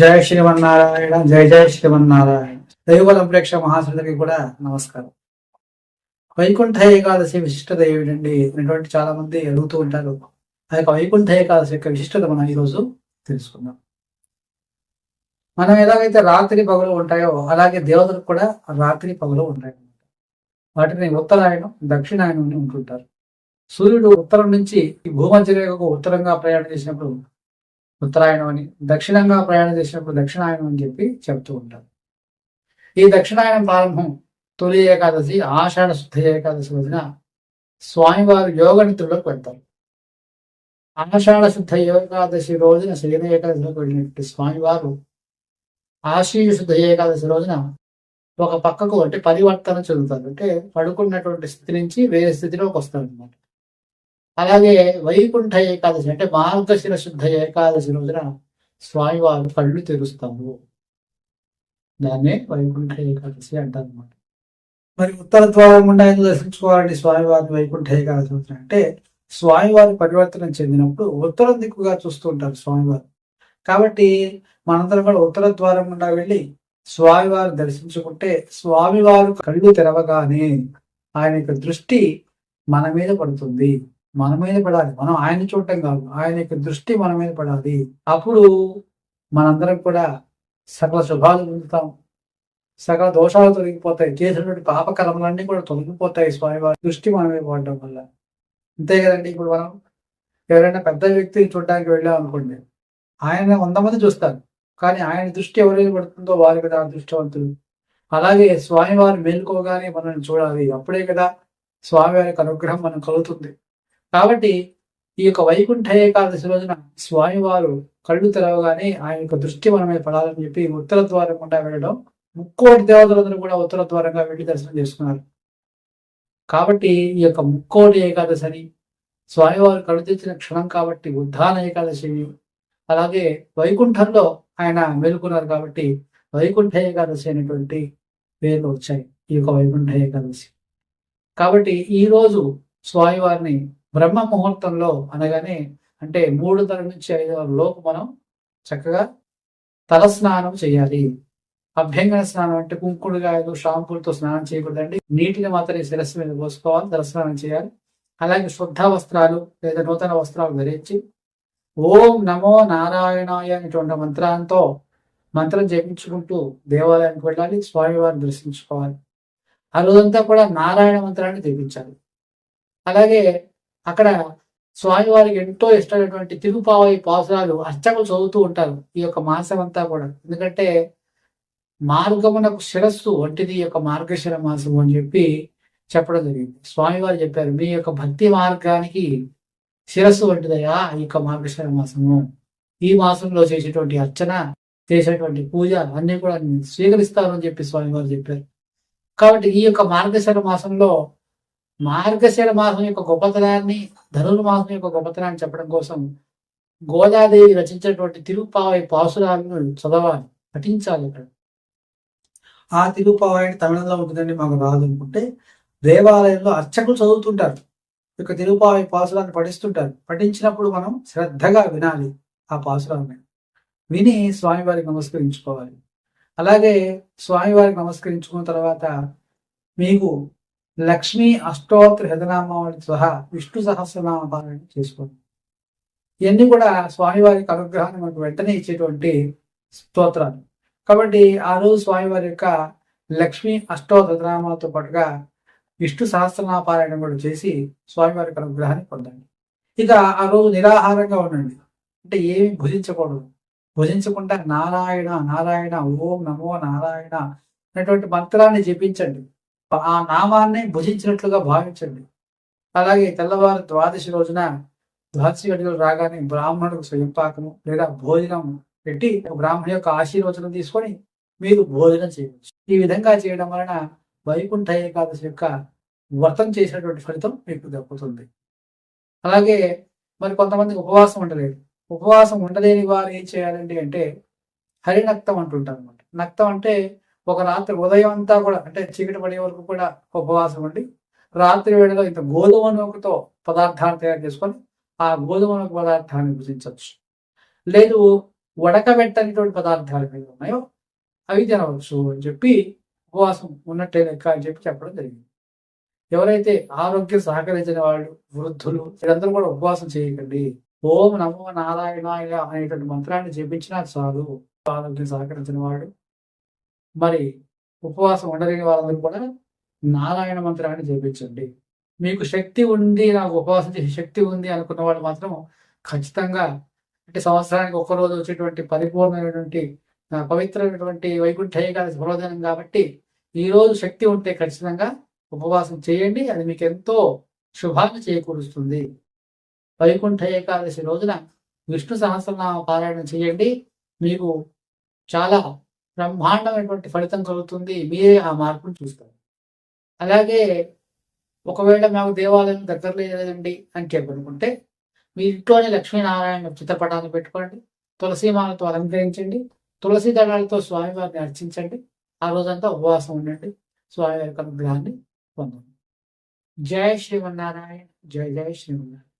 జయ శ్రీమన్నారాయణ జయ జయ శ్రీమన్నారాయణ. దైవలం ప్రేక్ష మహాశులకి కూడా నమస్కారం. వైకుంఠ ఏకాదశి విశిష్టత ఏమిటండి? అనేటువంటి చాలా మంది అడుగుతూ ఉంటారు. ఆ యొక్క వైకుంఠ ఏకాదశి యొక్క విశిష్టత మనం ఈరోజు తెలుసుకుందాం. మనం ఎలాగైతే రాత్రి పగులు ఉంటాయో అలాగే దేవతలకు కూడా రాత్రి పగలు ఉంటాయి. వాటిని ఉత్తరాయణం దక్షిణాయనం అని ఉంటుంటారు సూర్యుడు ఉత్తరం నుంచి ఈ భూమధ్య రేఖకు ఉత్తరంగా ప్రయాణం చేసినప్పుడు ఉత్తరాయణం అని. దక్షిణంగా ప్రయాణం చేసినప్పుడు దక్షిణాయనం అని చెప్పి చెప్తూ ఉంటారు. ఈ దక్షిణాయనం ప్రారంభం తొలి ఏకాదశి ఆషాఢ శుద్ధ ఏకాదశి రోజున స్వామివారు యోగ వెళ్తారు. ఆషాఢ శుద్ధ ఏకాదశి రోజున శయన ఏకాదశిలోకి వెళ్ళినటువంటి స్వామివారు ఆశీయ శుద్ధ ఏకాదశి రోజున ఒక పక్కకు అంటే పరివర్తన చెందుతారు. అంటే పడుకున్నటువంటి స్థితి నుంచి వేరే స్థితిలోకి వస్తారు అనమాట అలాగే వైకుంఠ ఏకాదశి అంటే మార్గశిర శుద్ధ ఏకాదశి రోజున స్వామివారు కళ్ళు తెరుస్తాము. దాన్నే వైకుంఠ ఏకాదశి అంటారు అనమాట మరి ఉత్తర ద్వారం గుండా ఎందుకు దర్శించుకోవాలండి స్వామివారి వైకుంఠ ఏకాదశి రోజున? అంటే స్వామివారి పరివర్తన చెందినప్పుడు ఉత్తరం దిక్కుగా చూస్తూ ఉంటారు స్వామివారు. కాబట్టి మనందరం కూడా ఉత్తర ద్వారం గుండా వెళ్ళి స్వామివారు దర్శించుకుంటే స్వామివారు కళ్ళు తెరవగానే ఆయన యొక్క దృష్టి మన మీద పడుతుంది. మన మీద పడాలి. మనం ఆయన చూడటం కాదు. ఆయన యొక్క దృష్టి మన మీద పడాలి. అప్పుడు మనందరం కూడా సకల శుభాలు పొందుతాం. సకల దోషాలు తొలగిపోతాయి. చేసినటువంటి పాపకర్మలన్నీ కూడా తొలగిపోతాయి స్వామివారి దృష్టి మన మీద పడడం వల్ల. అంతే కదండి. ఇప్పుడు మనం ఎవరైనా పెద్ద వ్యక్తిని చూడడానికి వెళ్ళాం అనుకోండి ఆయన వంద మంది చూస్తారు. కానీ ఆయన దృష్టి ఎవరైతే పడుతుందో వారు కదా అదృష్టవంతులు అలాగే స్వామివారు మేలుకోగానే మనల్ని చూడాలి. అప్పుడే కదా స్వామివారి యొక్క అనుగ్రహం మనం కలుగుతుంది. కాబట్టి ఈ యొక్క వైకుంఠ ఏకాదశి రోజున స్వామివారు కళ్ళు తెరవగానే ఆయన యొక్క దృష్టి మన మీద పడాలని చెప్పి ఉత్తర ద్వారం గుండా వెళ్ళడం ముక్కోటి దేవతలందరూ కూడా ఉత్తర ద్వారంగా వెళ్ళి దర్శనం చేసుకున్నారు. కాబట్టి ఈ యొక్క ముక్కోటి ఏకాదశి అని స్వామివారు కళ్ళు తెచ్చిన క్షణం కాబట్టి ఉద్ధాన ఏకాదశి అలాగే వైకుంఠంలో ఆయన మేలుకున్నారు కాబట్టి వైకుంఠ ఏకాదశి అనేటువంటి పేర్లు వచ్చాయి ఈ యొక్క వైకుంఠ ఏకాదశి. కాబట్టి ఈ రోజు స్వామివారిని బ్రహ్మ ముహూర్తంలో అనగానే అంటే మూడున్నర నుంచి ఐదు లోపు మనం చక్కగా తలస్నానం చేయాలి. అభ్యంగన స్నానం అంటే కుంకుడుగాయలు షాంపూలతో స్నానం చేయకూడదండి. నీటిని మాత్రమే శిరస్సు మీద పోసుకోవాలి తలస్నానం చేయాలి. అలాగే శుద్ధ వస్త్రాలు లేదా నూతన వస్త్రాలు ధరించి ఓం నమో నారాయణాయ అనేటువంటి మంత్రాంతో మంత్రం జపించుకుంటూ దేవాలయానికి వెళ్ళాలి స్వామివారిని దర్శించుకోవాలి. ఆ రోజంతా కూడా నారాయణ మంత్రాన్ని జపించాలి. అలాగే అక్కడ స్వామివారికి ఎంతో ఇష్టమైనటువంటి తిరుపావై పాసురాలు అర్చకులు చదువుతూ ఉంటారు ఈ యొక్క మాసం అంతా కూడా. ఎందుకంటే మార్గమునకు శిరస్సు వంటిది ఈ యొక్క మార్గశిర మాసం అని చెప్పి చెప్పడం జరిగింది. స్వామివారు చెప్పారు మీ యొక్క భక్తి మార్గానికి శిరస్సు వంటిదయా ఈ యొక్క మార్గశిర మాసము? ఈ మాసంలో చేసేటువంటి అర్చన చేసేటువంటి పూజ అన్ని కూడా అని చెప్పి స్వామివారు చెప్పారు. కాబట్టి ఈ యొక్క మార్గశిర మాసంలో మార్గశిర మాసం యొక్క గొప్పతనాన్ని ధనుర్మాసం యొక్క గొప్పతనాన్ని చెప్పడం కోసం గోదాదేవి రచించినటువంటి తిరుపావై పాసురాలను చదవాలి పఠించాలి ఇక్కడ. ఆ తిరుపావై తమిళంలో ఉంటుందండి మాకు రాదు అనుకుంటే. దేవాలయంలో అర్చకులు చదువుతుంటారు. ఈ యొక్క తిరుపావై పాసురాన్ని పఠిస్తుంటారు. పఠించినప్పుడు మనం శ్రద్ధగా వినాలి ఆ పాసురాన్ని. విని స్వామివారికి నమస్కరించుకోవాలి. అలాగే స్వామివారికి నమస్కరించుకున్న తర్వాత మీకు లక్ష్మీ అష్టోత్తర హృదనామావళి సహా విష్ణు సహస్రనామ పారాయణ చేసుకోండి. ఇవన్నీ కూడా స్వామివారికి అనుగ్రహాన్ని మనకు వెంటనే ఇచ్చేటువంటి స్తోత్రాలు. కాబట్టి ఆ రోజు స్వామివారి యొక్క లక్ష్మీ అష్టోత్తర పాటుగా విష్ణు సహస్రనామ పారాయణం కూడా చేసి స్వామివారికి అనుగ్రహాన్ని పొందండి. ఇక ఆ రోజు నిరాహారంగా ఉండండి. అంటే ఏమి భుజించకూడదు. భుజించకుండా నారాయణ నారాయణ ఓం నమో నారాయణ అనేటువంటి మంత్రాన్ని జపించండి. ఆ నామాన్ని భుజించినట్లుగా భావించండి. అలాగే తెల్లవారు ద్వాదశి రోజున ద్వాదశి గడియలు రాగానే బ్రాహ్మణుడికి స్వయంపాకము లేదా భోజనం పెట్టి బ్రాహ్మణ బ్రాహ్మణి యొక్క ఆశీర్వచనం తీసుకొని మీరు భోజనం చేయవచ్చు. ఈ విధంగా చేయడం వలన వైకుంఠ ఏకాదశి యొక్క వ్రతం చేసినటువంటి ఫలితం మీకు దక్కుతుంది. అలాగే మరి కొంతమంది ఉపవాసం ఉండలేరు ఉపవాసం ఉండలేని వారు ఏం చేయాలండి అంటే హరినక్తం అంటుంటారు అనమాట నక్తం అంటే ఒక రాత్రి ఉదయం అంతా కూడా అంటే చీకటి పడే వరకు కూడా ఉపవాసం ఉండి రాత్రి వేళలో ఇంత గోధుమ నూకతో పదార్థాన్ని తయారు చేసుకొని ఆ గోధుమ నూక పదార్థాన్ని భుజించవచ్చు. లేదు ఉడకబెట్టనిటువంటి పదార్థాలు ఏవి ఉన్నాయో అవి తినవచ్చు అని చెప్పి ఉపవాసం ఉన్నట్టే లెక్క అని చెప్పి చెప్పడం జరిగింది. ఎవరైతే ఆరోగ్యం సహకరించిన వాళ్ళు వృద్ధులు వీరందరూ కూడా ఉపవాసం చేయకండి ఓం నమో నారాయణాయ అనేటువంటి మంత్రాన్ని జపించినా చాలు. ఆరోగ్యం సహకరించిన వాడు మరి ఉపవాసం ఉండలేని వాళ్ళందరూ కూడా నారాయణ మంత్రాన్ని జపించండి. మీకు శక్తి ఉంది నాకు ఉపవాసం చేసే శక్తి ఉంది అనుకున్న వాళ్ళు మాత్రం ఖచ్చితంగా అంటే సంవత్సరానికి ఒక్కరోజు వచ్చేటువంటి పరిపూర్ణమైనటువంటి పవిత్రమైనటువంటి వైకుంఠ ఏకాదశి ప్రయోజనం కాబట్టి ఈరోజు శక్తి ఉంటే ఖచ్చితంగా ఉపవాసం చేయండి. అది మీకు ఎంతో శుభాన్ని చేకూరుస్తుంది. వైకుంఠ ఏకాదశి రోజున విష్ణు సహస్రనామ పారాయణ చేయండి. మీకు చాలా బ్రహ్మాండమైనటువంటి ఫలితం కలుగుతుంది. మీరే ఆ మార్పును చూస్తారు. అలాగే ఒకవేళ మాకు దేవాలయం దగ్గరలో లేదండి అని చెప్పనుకుంటే మీ ఇంట్లోనే లక్ష్మీనారాయణ చిత్రపటాన్ని పెట్టుకోండి. తులసీమాలతో అలంకరించండి. తులసి దళాలతో స్వామివారిని అర్చించండి. ఆ రోజంతా ఉపవాసం ఉండండి. స్వామివారి యొక్క అనుగ్రహాన్ని పొందండి. జయ శ్రీమన్నారాయణ. జయ జయ శ్రీమన్నారాయణ.